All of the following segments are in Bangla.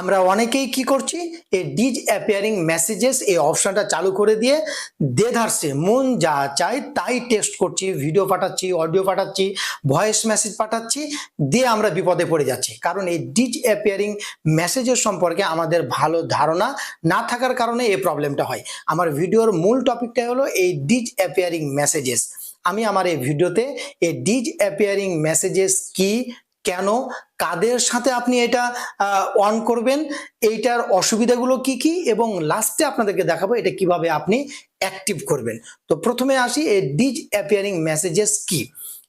আমরা অনেকেই কি করছি? এই ডিজ অ্যাপিয়ারিং মেসেজেস এই অপশানটা চালু করে দিয়ে দেধারসে মন যা চাই তাই টেক্সট করছি, ভিডিও পাঠাচ্ছি, অডিও পাঠাচ্ছি, ভয়েস মেসেজ পাঠাচ্ছি, দিয়ে আমরা বিপদে পড়ে যাচ্ছি। কারণ এই ডিজ অ্যাপিয়ারিং মেসেজের সম্পর্কে আমাদের ভালো ধারণা না থাকার কারণে এই প্রবলেমটা হয়। আমার ভিডিওর মূল টপিকটা হলো এই ডিজ অ্যাপিয়ারিং মেসেজেস। আমি আমার এই ভিডিওতে এই ডিজ অ্যাপিয়ারিং মেসেজেস কি কেন? কাদের সাথে আপনি এটা অন করবেন? এইটার অসুবিধাগুলো কি কি? এবং লাস্টে আপনাদেরকে দেখাবো এটা কীভাবে আপনি অ্যাক্টিভ করবেন। তো প্রথমে আসি এই ডিজ অ্যাপিয়ারিং মেসেজেস কি?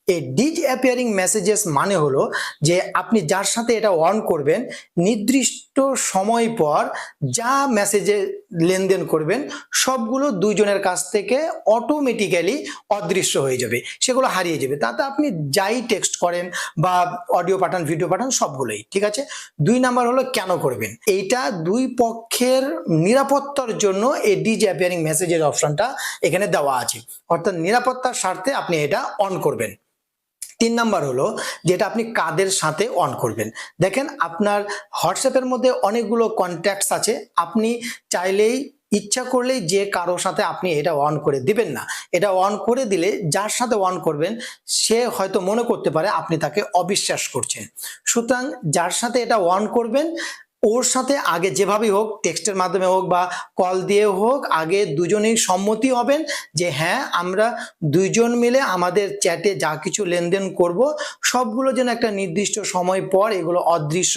এই ডিজ অ্যাপিয়ারিং মেসেজেস মানে হলো যে আপনি যার সাথে এটা অন করবেন, নির্দিষ্ট সময় পর যা মেসেজে লেনদেন করবেন, সবগুলো দুইজনের কাছ থেকে অটোমেটিক্যালি অদৃশ্য হয়ে যাবে, সেগুলো হারিয়ে যাবে। তাতে আপনি যাই টেক্সট করেন বা অডিও পাঠান ভিডিও পাঠান, সবগুলোই, ঠিক আছে? দুই নাম্বার হলো কেন করবেন? এইটা দুই পক্ষের নিরাপত্তার জন্য এই ডিজ অ্যাপিয়ারিং মেসেজের অপশনটা এখানে দেওয়া আছে। অর্থাৎ নিরাপত্তার স্বার্থে আপনি এটা অন করবেন। তিন নাম্বার হলো যেটা আপনি কাদের সাথে অন করবেন। দেখেন আপনার হোয়াটসঅ্যাপের মধ্যে অনেকগুলো কন্ট্যাক্টস আছে। আপনি চাইলেই, ইচ্ছা করলেই যে কারোর সাথে আপনি এটা অন করে দিবেন না। এটা অন করে দিলে যার সাথে অন করবেন, সে হয়তো মনে করতে পারে আপনি তাকে অবিশ্বাস করছেন। সুতরাং যার সাথে এটা অন করবেন ওর সাথে আগে যেভাবেই হোক টেক্সটের মাধ্যমে হোক বা কল দিয়ে হোক, আগে দুজনেই সম্মতি হবেন যে হ্যাঁ আমরা দুইজন মিলে আমাদের চ্যাটে যা কিছু লেনদেন করব, সবগুলো যেন একটা নির্দিষ্ট সময় পর এগুলো অদৃশ্য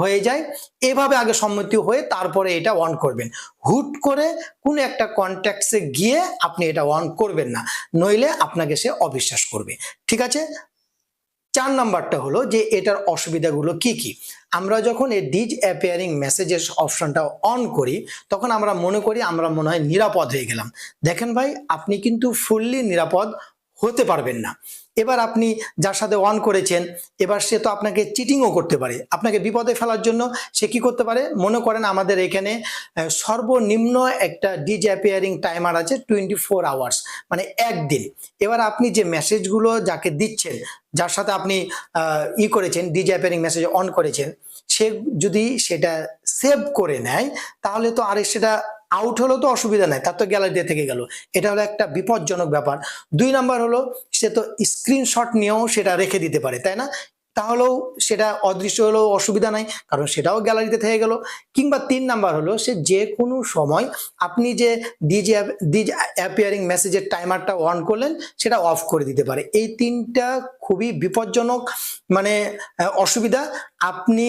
হয়ে যায়। এভাবে আগে সম্মতি হয়ে তারপরে এটা অন করবেন। হুট করে কোনো একটা কন্ট্যাক্টসে গিয়ে আপনি এটা অন করবেন না, নইলে আপনাকে সে অবিশ্বাস করবে। ঠিক আছে? চার নাম্বারটা হলো যে এটার অসুবিধাগুলো কি কি? আমরা যখন এই ডিজ অ্যাপিয়ারিং মেসেজের অপশনটা অন করি, তখন আমরা মনে করি আমরা মনে হয় নিরাপদ হয়ে গেলাম। দেখেন ভাই, আপনি কিন্তু ফুললি নিরাপদ হতে পারবেন না। এবার আপনি যার সাথে অন করেছেন, এবার সে তো আপনাকে চিটিংও করতে পারে। আপনাকে বিপদে ফেলার জন্য সে কি করতে পারে? মনে করেন আমাদের এখানে সর্বনিম্ন একটা ডিজ অ্যাপিয়ারিং টাইমার আছে টোয়েন্টি ফোর আওয়ার্স মানে একদিন। এবার আপনি যে মেসেজগুলো যাকে দিচ্ছেন যার সাথে আপনি ই করেছেন ডিজি অ্যাপেয়ারিং মেসেজ অন করেছেন, সে যদি সেটা সেভ করে নেয়, তাহলে তো আর সেটা আউট হলেও তো অসুবিধা নাই, তার তো গ্যালারি থেকে গেল। এটা হলো একটা বিপজ্জনক ব্যাপার। দুই নাম্বার হলো, সে তো স্ক্রিনশট নিয়েও সেটা রেখে দিতে পারে, তাই না? তাহলেও সেটা অদৃশ্য হলেও অসুবিধা নাই, কারণ সেটাও গ্যালারিতে থেকে গেল। কিংবা তিন নাম্বার হলো সে যে কোনো সময় আপনি যে ডিজ ডিজ অ্যাপিয়ারিং মেসেজের টাইমারটা অন করলেন, সেটা অফ করে দিতে পারে। এই তিনটা খুবই বিপজ্জনক মানে অসুবিধা। আপনি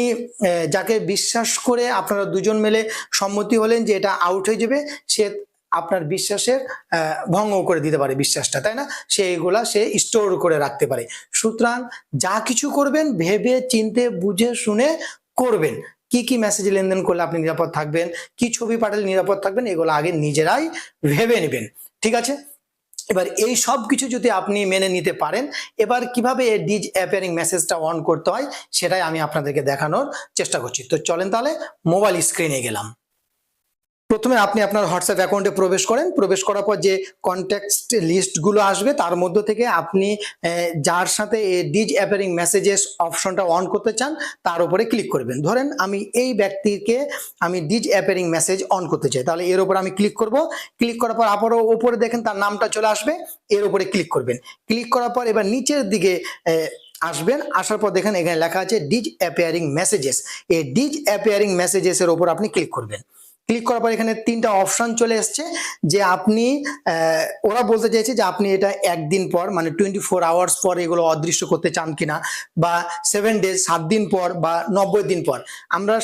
যাকে বিশ্বাস করে আপনারা দুজন মিলে সম্মতি হলেন যে এটা আউট হয়ে যাবে, সে আপনার বিশ্বাসের ভঙ্গ করে দিতে পারে বিশ্বাসটা, তাই না? সে এগুলা সে স্টোর করে রাখতে পারে। সুতরাং যা কিছু করবেন, ভেবে, চিনতে, বুঝে, শুনে করবেন। কি কি মেসেজ লেনদেন করলে আপনি নিরাপদ থাকবেন? কি ছবি পাঠালে নিরাপদ থাকবেন? এগুলো আগে নিজেরাই ভেবে নেবেন। ঠিক আছে? এবার এই সব কিছু যদি আপনি মেনে নিতে পারেন, এবার কীভাবে এই ডিজ অ্যাপিয়ারিং মেসেজটা অন করতে হয়, সেটাই আমি আপনাদেরকে দেখানোর চেষ্টা করছি। তো চলেন তাহলে মোবাইল স্ক্রিনে গেলাম। প্রথমে আপনি আপনার হোয়াটসঅ্যাপ অ্যাকাউন্টে প্রবেশ করেন। প্রবেশ করার পর যে কন্ট্যাক্ট লিস্টগুলো আসবে, তার মধ্য থেকে আপনি যার সাথে ডিজ অ্যাপিয়ারিং মেসেজেস অপশনটা অন করতে চান, তার উপরে ক্লিক করবেন। ধরেন আমি এই ব্যক্তিকে আমি ডিজ অ্যাপিয়ারিং মেসেজ অন করতে চাই। তাহলে এর উপর আমি ক্লিক করব। ক্লিক করার পর আবারও উপরে দেখেন তার নামটা চলে আসবে। এর উপরে ক্লিক করবেন। ক্লিক করার পর এবার নিচের দিকে আসবেন। আসার পর দেখেন এখানে লেখা আছে ডিজ অ্যাপিয়ারিং মেসেজেস এই ডিজ অ্যাপিয়ারিং মেসেজেস এর উপর আপনি ক্লিক করবেন। ক্লিক করার পর এখানে তিনটা অপশন চলে এসছে যে আপনি ওরা বলতে চাইছে যে আপনি এটা একদিন পর মানে টোয়েন্টি ফোর আওয়ার্স পর এগুলো অদৃশ্য করতে চান কিনা, বা সেভেন ডেজ সাত দিন পর, বা নব্বই দিন পর। আমরা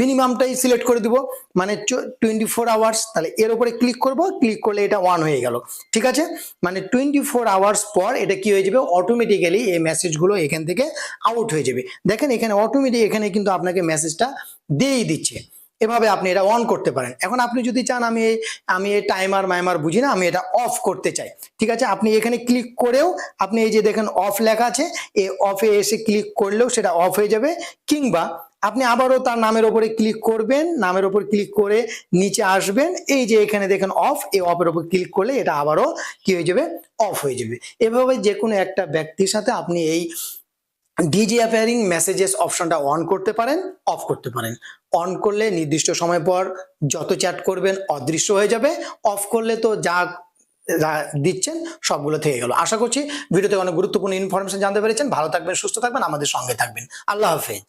মিনিমামটাই সিলেক্ট করে দিব মানে টোয়েন্টি ফোর আওয়ার্স তাহলে এর উপরে ক্লিক করব ক্লিক করলে এটা ওয়ান হয়ে গেল। ঠিক আছে? মানে টোয়েন্টি ফোর আওয়ার্স পর এটা কি হয়ে যাবে? অটোমেটিক্যালি এই মেসেজগুলো এখান থেকে আউট হয়ে যাবে। দেখেন এখানে অটোমেটিক এখানে কিন্তু আপনাকে মেসেজটা দিয়েই দিচ্ছে। এভাবে আপনি এটা অন করতে পারেন। এখন আপনি যদি চান আমি এই আমি এই টাইমার মাইমার বুঝি না, আমি এটা অফ করতে চাই। ঠিক আছে? আপনি এখানে ক্লিক করেও আপনি এই যে দেখেন অফ লেখা আছে, এই অফে এসে ক্লিক করলেও সেটা অফ হয়ে যাবে। কিংবা আপনি আবারও তার নামের ওপরে ক্লিক করবেন, নামের ওপর ক্লিক করে নিচে আসবেন। এই যে এখানে দেখেন অফ এই অফের ওপর ক্লিক করলে এটা আবারও কি হয়ে যাবে? অফ হয়ে যাবে। এভাবে যে কোনো একটা ব্যক্তির সাথে আপনি এই ডিজি অ্যাপেয়ারিং মেসেজেস অপশনটা অন করতে পারেন অফ করতে পারেন। অন করলে নির্দিষ্ট সময় পর যত চ্যাট করবেন, অদৃশ্য হয়ে যাবে। অফ করলে তো যা দিচ্ছেন, সবগুলো থেকে গেল। আশা করছি ভিডিওতে অনেক গুরুত্বপূর্ণ ইনফরমেশন জানতে পেরেছেন। ভালো থাকবেন, সুস্থ থাকবেন, আমাদের সঙ্গে থাকবেন। আল্লাহ হাফেজ।